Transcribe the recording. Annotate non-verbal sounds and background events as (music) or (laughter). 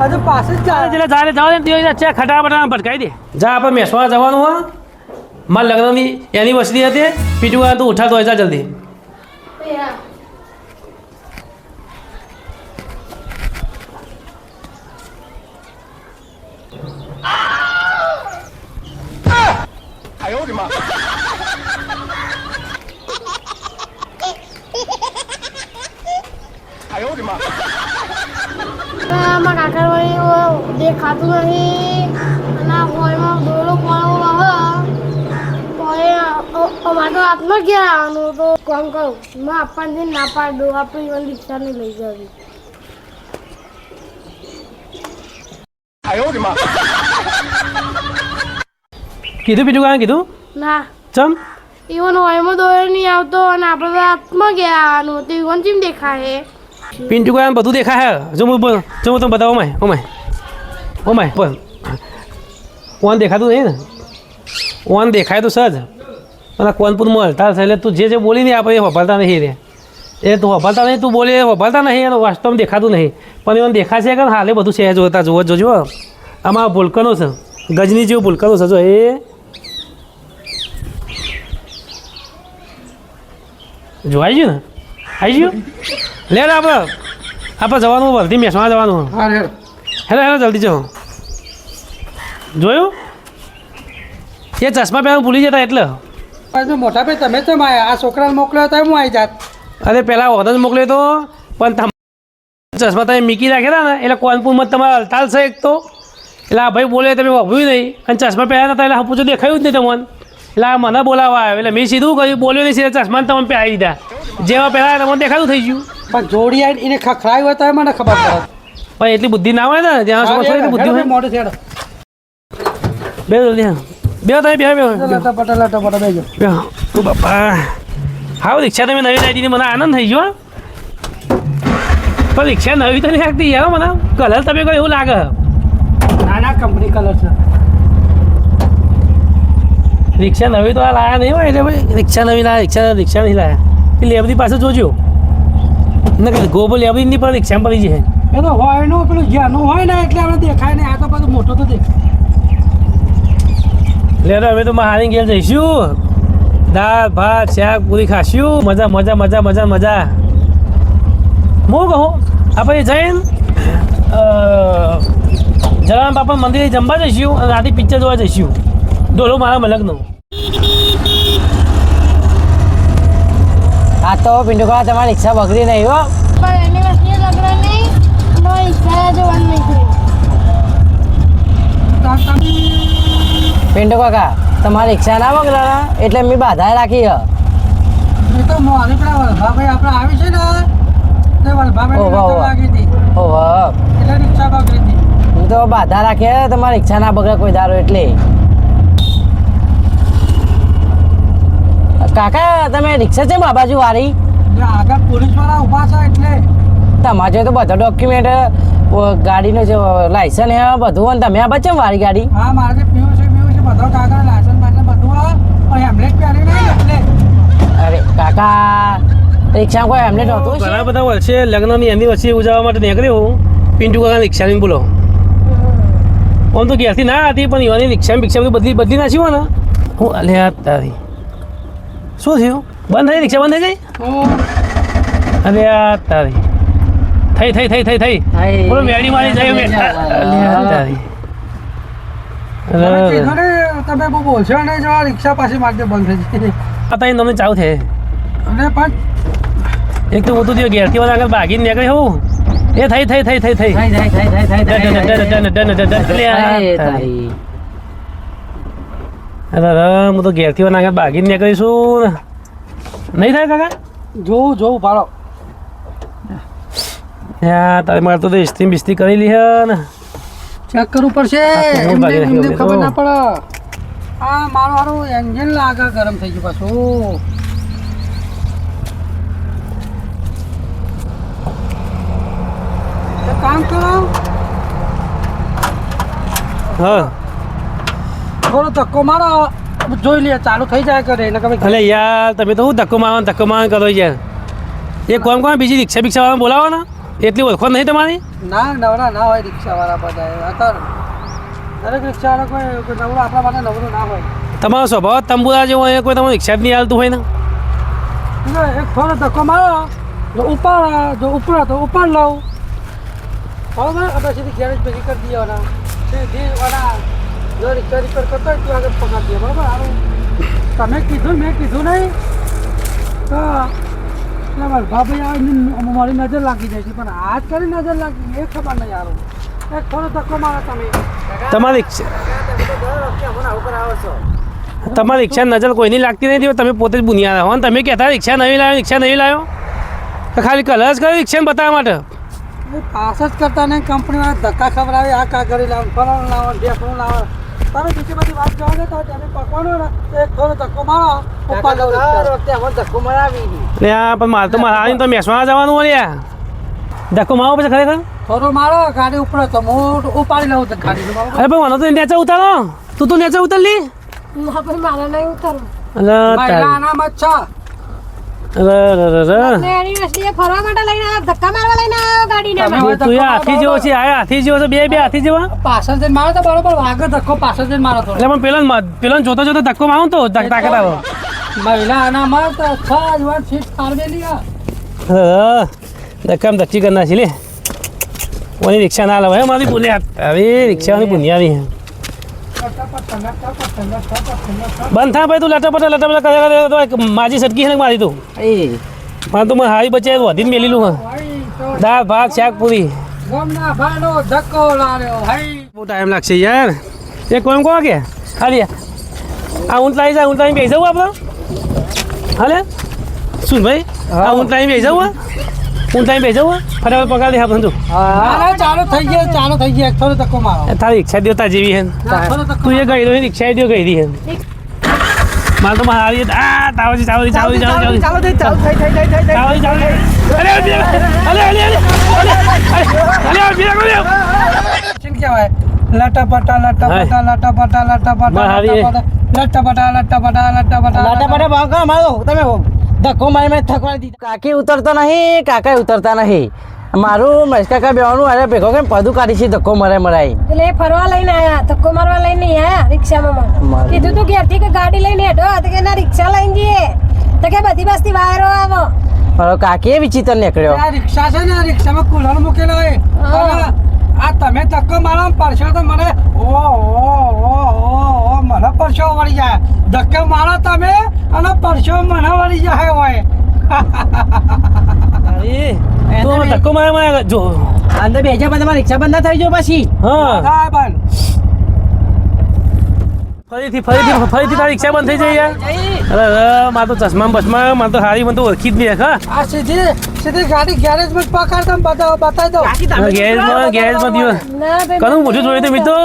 હજુ પાસે જ ચાલે જાય એટલે ચાલે જાવ દે ને તે ખટા બટા ભટકાઈ દે. જા આપણે મેસવા જવાનું હા? મારા લગ્નની એનિવર્સરી હતી પીટું તું ઉઠાતો હોય જા જલ્દી. (laughs) અમારા કાકા જે ખાતું નથી અને હોલમાં દોડું પાણું આવે. તો એ અમારે તો આત્મહત્યા આવવાનું? તો કોમ કરું. મેં આપણને ના પાડ. દો આપણી પણ રિક્ષાને લઈ જવી. કીધું બીજું કાંઈ કીધું? ના. ચમ? ઈવન હોયમાં દોર નહીં આવતો અને આપણે આત્મા ગયા આવવાનું? તો ઈવન ચીમ દેખાય? પિન્ટુ આમ બધું દેખાય જો હું જો હું તમને બતાવું, oh my oh my. Oh my, બોલ. ઓન દેખાતું નહીં ને? ઓન દેખાય તો સજ. અને કોનપુરમાં હલતા છે એટલે તું જે જે બોલીને આપણે એ વભાલતા નહીં રે. એ તું વભાલતા નહીં, તું બોલી એ વભાલતા નહીં, એનું વાસ્તવમાં દેખાતું નહીં. પણ એવું દેખાશે કે હાલે બધું છે જોતા જોવો જોજો આમાં ભૂલકનો છે. ગજની જેવું ભૂલકનો છે, જો, એ. જોવાઈ ગયું ને? આવી ગયું? લે આપણે. આપણે જવાનું વલથી મેસમાં જવાનું. હેલો હેલો જલ્દી જાઓ જોયું? એ ચશ્મા પહેલા ભૂલી જતા એટલે. મોટા ભાઈ તમે તો આ છોકરાને મોકલ્યો તો હું આવી જાત. અરે પહેલાં ઓર્ડર મોકલ્યો તો પણ તમે ચશ્મા તમે મીકી રાખેલા ને એટલે કોનપુરમાં તમારા હલતાલ છે એક તો. એટલે આ ભાઈ બોલે તમે વાપર્યું નહીં. અને ચશ્મા પહેર્યા નતા એટલે હપુચો દેખાયું જ નહીં તમને. એટલે આ મને બોલાવવા આવ્યો. એટલે મેં સીધું કહ્યું બોલ્યો નહીં સીધા ચશ્મા તમને પહેરાવી દીધા. જેવા પહેલા તમને દેખાતું થઈ ગયું. પણ જોડી આવીને એને ખખડાવી હોય તો મને ખબર પડે. પણ એટલી બુદ્ધિ ના હોય ને જ્યાં સમજ એટલી બુદ્ધિ હોય મોઢું છેડો બે જલ્દી બે તમે બે બે બે બ્યો. બાપા. હા રિક્ષા તમે નવી લાવી મને આનંદ થઈ ગયો પણ રિક્ષા નવી તો નહીં લાગતી યાર મને કલર તમે કોઈ એવું લાગે. નાના કંપની કલર છે. રિક્ષા નવી તો આ લાયા નહીં હોય એટલે ભાઈ. રિક્ષા નવી લાયા રિક્ષા રિક્ષા નહીં લાયા. એ એવરી પાસે જોજો. ના ગોબો લેબડી નહીં પણ રિક્ષા પડી જાય એ તો હોય નો પેલું જ્યાંનું હોય ને એટલે આપણે દેખાય ને આ તો બધું મોટો તો દેખાય. લે અમે તો હારી ઘેર જઈશું. દાળ ભાત શાક પૂરી ખાશું. મજા મજા મજા મજા મજા. હું કહું આપણે જઈને જલારામ બાપા મંદિરે જમવા જઈશું અને રાતે પિક્ચર જોવા જઈશું. ડોલો મારા મલકનો. આ તો પિંડુકા તમારી ઈચ્છા બગડી નહીં હો. પણ એનિવર્સરી લગ્ન નહીં તો ઈચ્છા જવાનું નહીં પિંડુ કાકા તમારી ઈચ્છા ના બગડા એટલે મેં બાધા રાખી હ. એ તો મારી પેલા વલભાભાઈ આપણે આવી છે ને તે વલભાભાઈ ઓહો, ઓહો. લાગી હતી. ઓહો. એટલે રિક્ષા બગડી હતી. હું તો બાધા રાખી તમારી ઈચ્છા ના બગડે કોઈ દારો એટલે. કાકા તમે રિક્ષા છે આ બાજુ વાળી આગળ પોલીસવાળા ઊભા છે એટલે. તમારે તો બધા ડોક્યુમેન્ટ ગાડીનો જે લાયસન્સ હે બધું અને તમે આ બચે વાળી ગાડી? હા મારે જે પીવું છે પીવું છે બધો કાગળ લાયસન્સ બાયસન્સ બધું આવે પણ હેમલેટ પહેરી નહીં એટલે. અરે કાકા રિક્ષા કોઈ એમને નહોતું ઘણા બધા વર્ષે લગ્નની એની વચ્ચે ઉજવવા માટે નીકળ્યો પિન્ટુ કાકા રિક્ષાની બોલો. આમ તો ઘેરથી ના હતી પણ એવાની રિક્ષા બિક્ષા બધી બદલી બદલી નાખી હોય ને. હું અલ્યા તારી. શું થયું બંધ થઈ રિક્ષા બંધ થઈ ગઈ અરે આ તારી થઈ થઈ થઈ થઈ થઈ. બોલો મેડી મારી જાય મે- તારી તમે ને બહુ બોલશો નહીં જો આ રિક્ષા પાછી મારતે બંધ થઈ જશે આ તારી તમને ચાલુ થાય અને પણ એક તો હું તો ઘેરથી વાળા આગળ ભાગીને નીકળી હોઉં એ થઈ થઈ થઈ થઈ થઈ થઈ થઈ થઈ થઈ થઈ થઈ થઈ થઈ થઈ થઈ. થઈ. અરે અરે હું તો ઘેરથી વાળા આગળ ભાગીને નીકળીશું ને નહીં થાય કાકા જોવું જોવું ભાડો યા તારે મારે તો ઇસ્ત્રી બિસ્ત્રી કરેલી હે ને ચેક કરવું પડશે આ તો હું એમને ભાગી એમને નાખ્યો ખબર તો. ના પડે આ મારું મારું એન્જિન લાગે ગરમ થઈ ગયું પાછું એક કામ કરો હા થોડો ધક્કો મારો જોઈ લે ચાલુ થઈ જાય કરે એને તમે અલે યાર તમે તો હું ધક્કો મારવાનો ધક્કો મારવાનો કરો યાર. એ કોમ કોમ બીજી રિક્ષા બિક્ષા વાળા બોલાવો ને એટલી ઓળખો નહીં તમારી? ના નવરા ના હોય રિક્ષાવાળા બધા. અત્યારે દરેક રિક્ષાવાળા કોઈ કોઈ નવરો આપણા માટે નવરો ના હોય. તમારો સ્વભાવ તંબુરા જેવો હોય કોઈ તમને રિક્ષા જ નહીં હાલતું હોય ને? એક થોડો ધક્કો મારો જો ઉપાડ જો ઉપડો તો ઉપાડ લઉં. બરાબર? આપણે સીધી ગેરેજ ભેગી કરી દઈએ જે ઓના જો કરતો આગળ પગાર બરાબર? સારું તમે કીધું મેં કીધું નહીં. તો એટલે મારા ભાભાઈ આવે મારી નજર લાગી જાય છે પણ આજ કરી નજર લાગી એ ખબર નહીં યાર એક થોડો ધક્કો મારો તમે. તમારી તમારી રિક્ષા નજર કોઈની લાગતી નથી તમે પોતે જ બુનિયાદ હો તમે કહેતા રિક્ષા નહીં લાવ્યો રિક્ષા નહીં લાવ્યો? તો ખાલી કલર જ કર્યો રિક્ષાને બતાવવા માટે. પાસ જ કરતા નહીં કંપનીવાળા ધક્કા ખવડાવે આ કા કરી લાવો ફલાણું લાવો ઢેકણું લાવો. તમે બીજી બધી વાત જવા ને તો તમે પકવાનો ને તો એક થોડો ધક્કો મારો. પપ્પા લઉં ધક્કો મરાવી એટલે આ પણ મારે તો મારે આવીને તો મહેસવાણા જવાનું હોય યાર ધક્કો મારો પછી ખરેખર? થોડું મારો ગાડી ઉપર તો હું ઉપાડી લઉં ગાડી અરે પણ મને તો નેચે ઉતારો. તું તો નેચે ઉતરલી ના પણ મારે નહીં ઉતારો અલા તારા નામ અનામત છે. જોતો જોતો ધક્કો મારું તો તાક- તાકાત આવે. મહિલા અનામત છ જવાન સીટ ફાળવેલી હા ધક્કામ ધક્કી કરના નાખી લે. ઓની રિક્ષા ના લવાય મારી બુનિયાદ હવે રિક્ષાની બુનિયાદી બંધ થા ભાઈ તું લટાપટા લટાપટા કરે તો માજી સટકી છે ને મારી તું? એ. મારે તું હારી બચે વધી મેલી મેલીલું હા. દાળ ભાત શાક પૂરી બહુ ટાઈમ લાગશે યાર. એ કોમ કહો કે? હાલી આ ઊંટ લાવી જાય ઊંટ લાવીને બેસી જવું આપણે? હાલે? શું ભાઈ? આ ઊંટ લાવીને બેસી જવું ઊંટ લાવીને બેસી ફટાફટ પગાર દે હા ના ચાલુ થઈ ગયો ચાલુ થઈ ગયો એક થોડો તકો મારો તારી રિક્ષા દેવતા જેવી હે તું એ ગઈ રહી રિક્ષા દેવ ગઈ રહી હે મારે તો મારે આવી આ તાવજી ચાવજી ચાવજી ચાવજી ચાવજી તાવજી તાવજી અરે અરે અરે અરે અરે અરે અરે અરે શું કહેવાય લટા પટા લટા પટા લટા પટા લટા પટા લટા પટા લટા પટા લટા પટા લટા પટા લાટા પાટા ભાવ કા મારો તમે ધક્કો મારી મારી થકવાડી દીધી. કાકી ઉતરતો નહીં કાકા ઉતરતા નહીં. મારું મહેશ કાકા બેવાનું અરે ભેગો કેમ પદું કાઢી છે ધક્કો મરે મરાય. એટલે એ ફરવા લઈને આયા ધક્કો મારવા લઈને નહીં આયા રિક્ષામાં કીધું તું ઘેરથી કે ગાડી લઈને હેઠો તો કે ના રિક્ષા લઈને જઈએ. તો કે બધી બસ્તી વાયરો આવો. મારો કાકી વિચિત્ર નીકળ્યો. આ રિક્ષા છે ને રિક્ષામાં કુલર મૂકેલો હોય. આ તમે ધક્કો મારો ને પડશો તો મને ઓ ઓ ઓ ઓ ઓ મને પરસો વળી જાય ધક્કો મારો તમે અને પરસો જાય હોય. અરે તું ધક્કો મારે મારે જો. અંદર બે હજાર તમારે રિક્ષા બંધ ના થઈ જાય પછી. હા. પણ ફરીથી ફરીથી ફરીથી તારી રિક્ષા બંધ થઈ જાય યાર. અરે અરે મારે તો ચશ્મા બસમા મારે તો હારી મને તો ઓળખી જ નહીં હા. આ સીધી સીધી ગાડી ગેરેજમાં જ પકડતા બતાવો બતાવી દો. ગેરેજમાં ગેરેજમાં દિવસ. ના ભાઈ કનું મોટું જોયું તો મિત્રો.